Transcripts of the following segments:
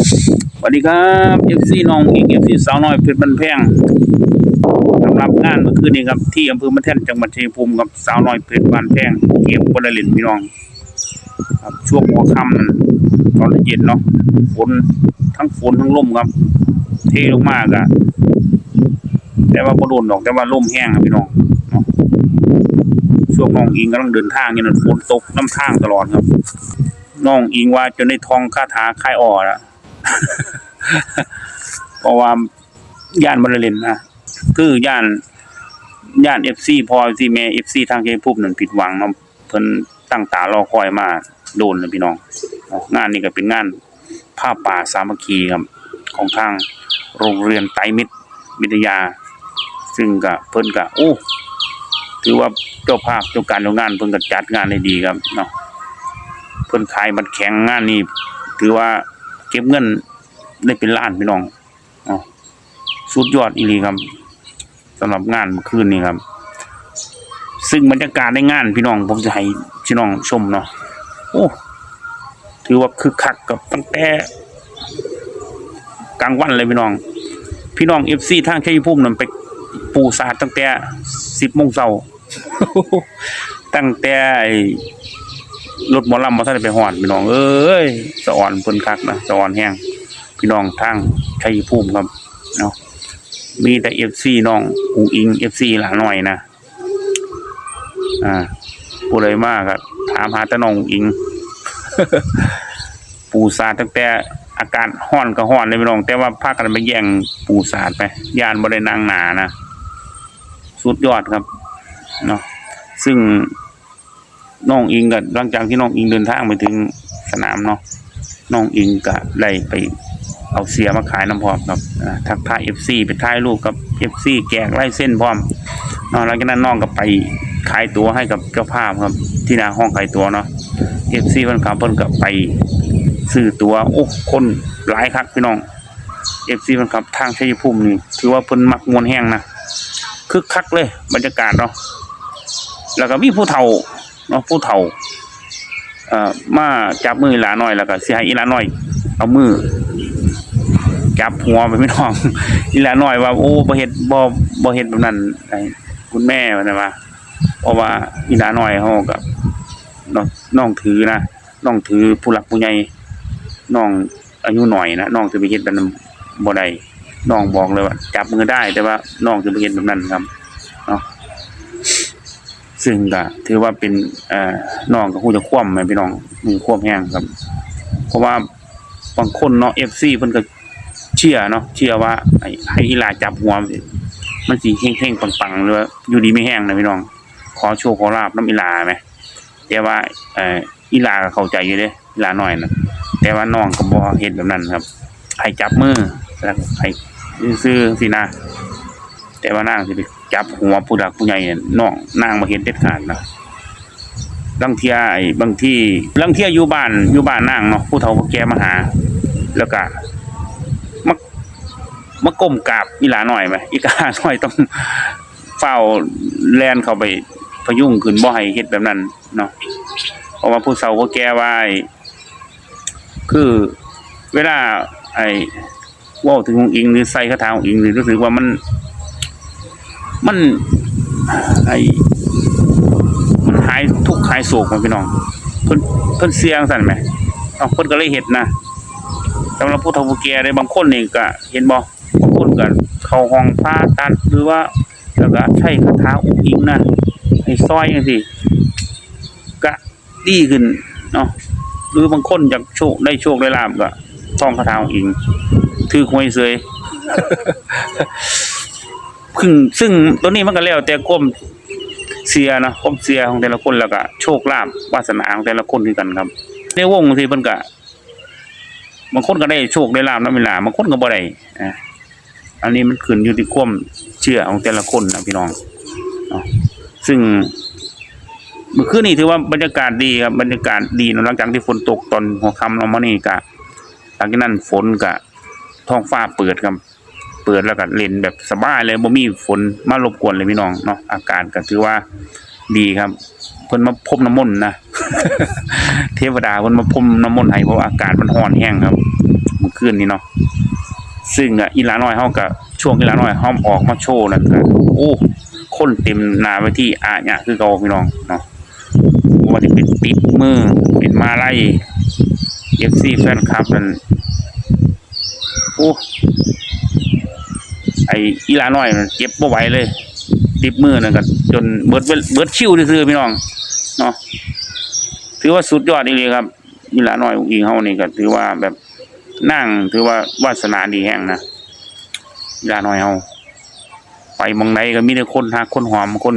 สวัสดีครับ FC น้องอีก FC สาวน้อยเพชรบันแพงสำหรับงานเมื่อคืนนี้ครับที่อำเภอมะแท่นจังหวัดชัยภูมิกับสาวน้อยเพชรบันแพงเกมบอลลินพี่น้องครับช่วงหัวค่ำตอนเย็นเนาะฝนทั้งฝนทั้งลมครับ เทลงมากอะแต่ว่าบ่โดนดอกแต่ว่าลมแห้งครับพี่น้องช่วงน้องอิงกำลังเดินทางนี่นั่นฝนตกน้ำทางตลอดครับน้องอิงว่าจนได้ทองคาถาคายอ่อละ เพราะว่าย่านบริเลนนะคือย่านย่านเอฟซีพอซีแม่เอฟซีทางเกมพูบนั่นผิดหวังเนาะเพิ่นตั้งตารอคอยมาโดนเลยพี่น้องงานนี้ก็เป็นงานผ้าป่าสามัคคีครับ ของทางโรงเรียนไตรมิตรวิทยา ซึ่งก็เพิ่นก็โอ้ถือว่าเจ้าภาพเจ้าการเจ้างานเพิ่นก็จัดงานได้ดีครับเนาะเพิ่นขายบัตรแข็งงานนี้ถือว่า เก็บเงินได้เป็นล้านพี่น้องอ๋อสุดยอดอีหลีครับสำหรับงานเมื่อคืนนี้ครับ ซึ่งบรรยากาศในงานพี่น้องผมจะให้พี่น้องชมเนาะโอ้ถือว่าคึกคักกับตั้งแต่กลางวันเลยพี่น้อง พี่น้องเอฟซีทางชัยภูมินั่นไปปูสาดตั้งแต่สิบโมงเช้าตั้งแต่ รถหมอลำมาท่านได้ไปห่อดพี่น้องเอ้ยสะอ่อนเพิ่นคักนะสะอ่อนแห้งพี่น้องทางชัยภูมิครับเนาะมีแต่เอฟซีน้องอุงอิงเอฟซีหลาหน่อยนะอ่าผู้ใดมากครับถามหาแต่น้องอุ๋งอิง ปูสาตั้งแต่อาการห้อนก็ห้อนเลยพี่น้อง แต่ว่าพากันไปแย่งปูสาไปยานบ่ได้นางหนานะสุดยอดครับเนาะซึ่ง น้องอิงก็หลังจากที่น้องอิงเดินทางไปถึงสนามเนาะน้องอิงก็ได้ไปเอาเสียมาขายน้ำพร้อมครับทักทายเอฟซีไปถ่ายรูปกับเอฟซีแจกไล่เส้นพร้อมนาะหลังจากนั้นน้องก็ไปขายตัวให้กับเจ้าภาพครับ ที่หน้าห้องขายตัวเนาะเอฟซีเพิ่นขับเพิ่นก็ไปซื้อตัวโอ้คนหลายคักพี่น้องเอฟซีเพิ่นขับทางชัยภูมินี่ถือว่าเพิ่นมักมวนแห้งนะคึกคักเลยบรรยากาศเนาะแล้วก็มีผู้เฒ่า เนาะผู้เฒ่าเอ่อมาจับมือหลาน้อยแล้วก็สิให้อีหลาน้อย เอามือจับหัวไปไม่น้อง อีหลาน้อยว่า โอ้บ่เฮ็ดบ่บ่เฮ็ดแบบนั้นไอ้คุณแม่ว่านะว่าเพราะว่าอีหลาน้อยเฮาก็น้องน้องถือนะน้องถือผู้หลักผู้ใหญ่น้องอายุหน่อยนะน้องจะไปเฮ็ดแบบนั้นบ่ได้น้องบอกเลยว่า จับมือได้แต่ว่าน้องจะไปเฮ็ดแบบนั้นครับ ซึ่งก็ถือว่าเป็นเอ่อน้องก็คงจะคว่ำไหมพี่น้องมือคว่ำแห้งครับ เพราะว่าบางคนเนาะ FC เพิ่นก็เชื่อเนาะเชื่อว่าให้อีลาจับหัวมันสิมันสิเฮงๆปังๆหรือว่าอยู่ดีไม่แห้งนะพี่น้อง ขอโชคขอลาบน้ำอีลาไหมแต่ว่าเอ่ออีลาเข้าใจอยู่เด้อีลาหน้อยนะแต่ว่าน้องก็บ่เฮ็ดแบบนั้นครับให้จับมือแล้วให้ซื่อสินะแต่ว่านางสิไป จับหัวผู้ดักผู้ใหญ่เนี่ยน้องนางมาเห็นเด็ดขาดนะบางเทียไอ้บางที่บางเทียอยู่บ้านอยู่บ้านนางเนาะผู้เฒ่าผู้แก่มาหา แล้วก็มามาก้มกราบอีหลาหน่อยไหมอีกาหน่อยต้องเฝ้าแลนเข้าไปพยุงขึ้นบ่ให้เฮ็ดแบบนั้นเนาะเพราะว่าผู้เฒ่าผู้แก่ว่าไอ้คือเวลา ไอ้ว่าถึงองค์อิงหรือใส่คาถาองค์อิงหรือรู้สึกว่ามัน มันไอมันหายทุกข์หายโศกมันพี่น้องเพิ่นเพิ่นเสียงสั่นไหมเอาเพิ่นก็เลยเห็ดนะสำหรับผู้เฒ่าผู้แก่ได้บางคนนี่ก็เห็นบ่บางคนก็เข้าห้องผ่าตัดหรือว่าแล้วก็ใช้คาถาอุ้งอิงนะให้ซอยจังซี่ก็ดีขึ้นเนาะหรือบางคนอยากโชคได้โชคได้ลาบก็ท่องคาถาอุ้งอิงถือหวยเสย ซึ่งซึ่งตัวนี้มันก็แล้วแต่ก้มเสียนะก้มเสียของแต่ละคนแล้วก็โชคลาภวาสนาของแต่ละคนคือกันครับ ในวงที่เพิ่นก็บางคนก็ได้โชคได้ลาภนำเวลาบางคนก็บ่ได้อะอันนี้มันขึ้นอยู่ที่ความเชื่อของแต่ละคนนะพี่น้องซึ่งเมื่อคืนนี้ถือว่าบรรยากาศดีครับบรรยากาศดีนะหลังจากที่ฝนตกตอนหัวค่ำลงมานี่ก็หลังจากนั้นฝนก็ท้องฟ้าเปิดครับ เปิดแล้วก็เล่นแบบสบายเลยบ่มีฝนมารบกวนเลยพี่น้องเนาะอากาศก็ถือว่าดีครับเพิ่นมาพรมน้ำมนต์นะเทวดาเพิ่นมาพรมน้ำมนต์ให้เพราะอากาศมันร้อนแห้งครับมื่อคืนนี้เนาะซึ่งอะอีหลาน้อยเฮาก็ช่วงอีหลาน้อยเฮาออกมาโชว์นั่นก็โอ้คนเต็มหน้าเวทีอาญะคือเก่าพี่น้องเนาะว่าจะเป็นปิดมือเป็นมาไล่ FC แฟนคลับนั่นโอ้ ไอ้อีลาน้อยมันเก็บบ่ไหวเลยติดมือนั่นก็จนเบิดเวลเบิดชิวซื่อพี่น้องเนาะถือว่าสุดยอดอีหลีครับอีลาน้อยอีเฮานี่ก็ถือว่าแบบนั่งถือว่าวาสนาดีแห่งนะอีลาน้อยเฮาไปมองใดก็มีแต่คนฮักคนหอมคน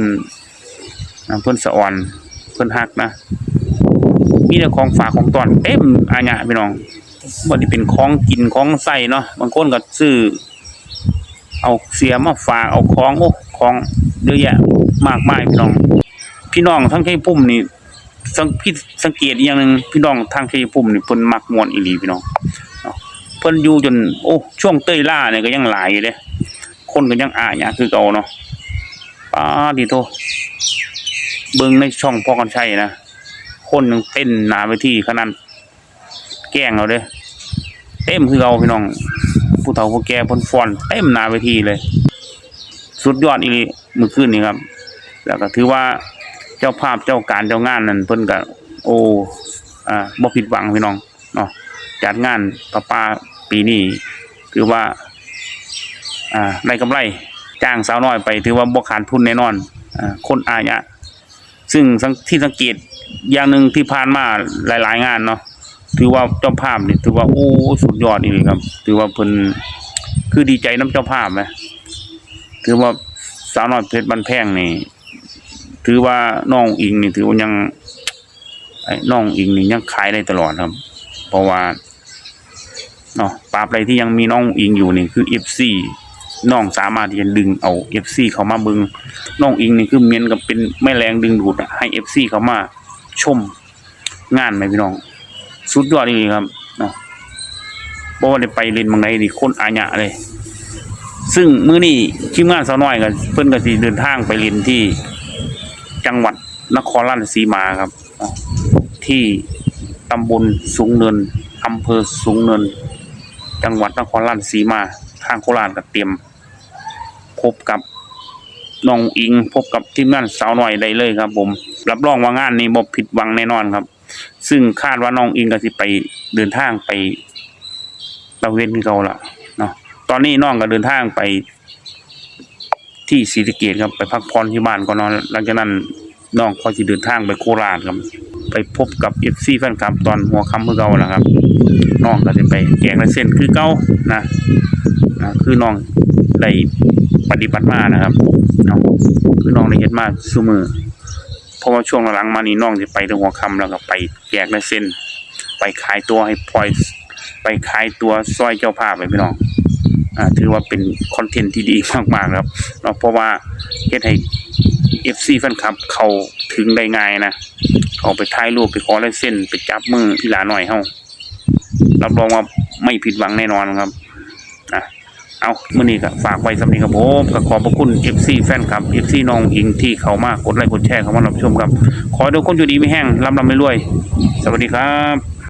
เพิ่อนสะอ่อนเพิ่อนฮักนะมีแต่ของฝากของตอนเต็มอาญะพี่น้องบ่ได้เป็นของกินของใส่เนาะบางคนก็ซื้อ เอาเสียมาฝากเอาของโอ้ของเยอะแยะมากมายพี่น้อง พี่น้องทั้งชัยพุ่มนี่สังพี่สังเกตอีกอย่างหนึ่งพี่น้องทางชัยพุ่มนี่เพิ่นมักมวนอีหลีพี่น้องเพิ่นอยู่จนโอ้ช่วงเต้ยล่าเนี่ยก็ยังหลายอยู่เด้คนก็ยังอ่านยะคือเก่าเนาะป้าดีโตเบิ่งในช่องพ่อกันชัยนะคนยังเต้นหนาไปที่ขนาดแกล้งเอาเด้เต็มคือเกาพี่น้อง ผู้เฒ่าผู้แก่พ่นฟอนเต็มหนาเวทีเลย สุดยอดอีหลีมื้อคืนนี้ครับ แล้วก็ถือว่าเจ้าภาพเจ้าการเจ้างานนั่นเพิ่นก็โอ้อ่าบ่ผิดหวังพี่น้องเนาะจัดงานประปาปีนี้ถือว่า อ่าได้กำไรจ้างสาวน้อยไป ถือว่าบ่ขาดทุนแน่นอนอ่าคนอาญะซึ่งที่สังเกตอย่างหนึ่งที่ผ่านมาหลาย ๆ งานเนาะ ถือว่าเจ้าภาพนี่ถือว่าโอ้สุดยอดนี่ครับ ถือว่าเพิ่นคือดีใจน้ำเจ้าภาพไหมถือว่าสาวน้อยเพชรบันแพงนี่ ถือว่าน้องอิงนี่ ถือว่ายังไอ้น้องอิงนี่ยังขายได้ตลอดครับ เพราะว่าเนาะปราบใดที่ยังมีน้องอิงอยู่นี่คือเอฟซีน้องสามารถที่จะดึงเอาเอฟซีเขามาเบึงน้องอิงนี่คือเมียนกับเป็นแม่แรงดึงดูดให้เอฟซีเขามาชมงานไหมพี่น้อง สุดยอดจริงๆครับเนาะบ่ว่าได้ไปเล่นบางใดนี่คนอาญะเลย ซึ่งมื้อนี้ทีมงานสาวน้อยก็เพิ่นก็สิเดินทางไปเล่นที่จังหวัดนครราชสีมาครับ ที่ตำบลสูงเนินอำเภอสูงเนิน จังหวัดนครราชสีมาทางโคราชก็เตรียม พบกับน้องอิงพบกับทีมงานสาวน้อยได้เลยครับ ผม รับรองว่างานนี้บ่ผิดหวังแน่นอนครับ ซึ่งคาดว่าน้องอิงก็สิไปเดินทางไปตะเวนเกาล่ะเนาะตอนนี้น้องก็เดินทางไป ที่ศรีสะเกษครับไปพักผ่อนที่บ้านก่อนนอนหลังจากนั้นน้องก็สิเดินทางไปโคราชครับ ไปพบกับเอฟซีแฟนคลับตอนหัวค่ำคือเก่าล่ะครับน้องก็สิไปแกงและเส้นคือเก่านะนะคือน้องได้ปฏิบัติมานะครับเนาะคือน้องได้เฮ็ดมาซุมือ เพราะว่าช่วงหลังมานี่น้องจะไปถึงหัวค่ำแล้วก็ไปแจกลายเส้นไปขายตัวให้พลอยไปขายตัวซอยเจ้าภาพไปพี่น้องอ่าถือว่าเป็นคอนเทนต์ที่ดีมากๆครับเนาะเพราะว่าเฮ็ดให้ FC แฟนคลับเขาถึงได้ง่ายนะเขาไปถ่ายรูปไปขอลายเส้นไปจับมืออีหลาหน่อยเฮารับรองว่าไม่ผิดหวังแน่นอนครับ เอามื่อนี้ก็ฝากไว้สำหรับนี้ครับผมก็ขอบพระคุณ FC แฟนคลับ FC น้องอิงที่เขามากดไลค์กดแชร์เข้ามารับชมครับ ขอให้ทุกคนอยู่ดีไม่แห้งร่ำรำไม่รวย สวัสดีครับ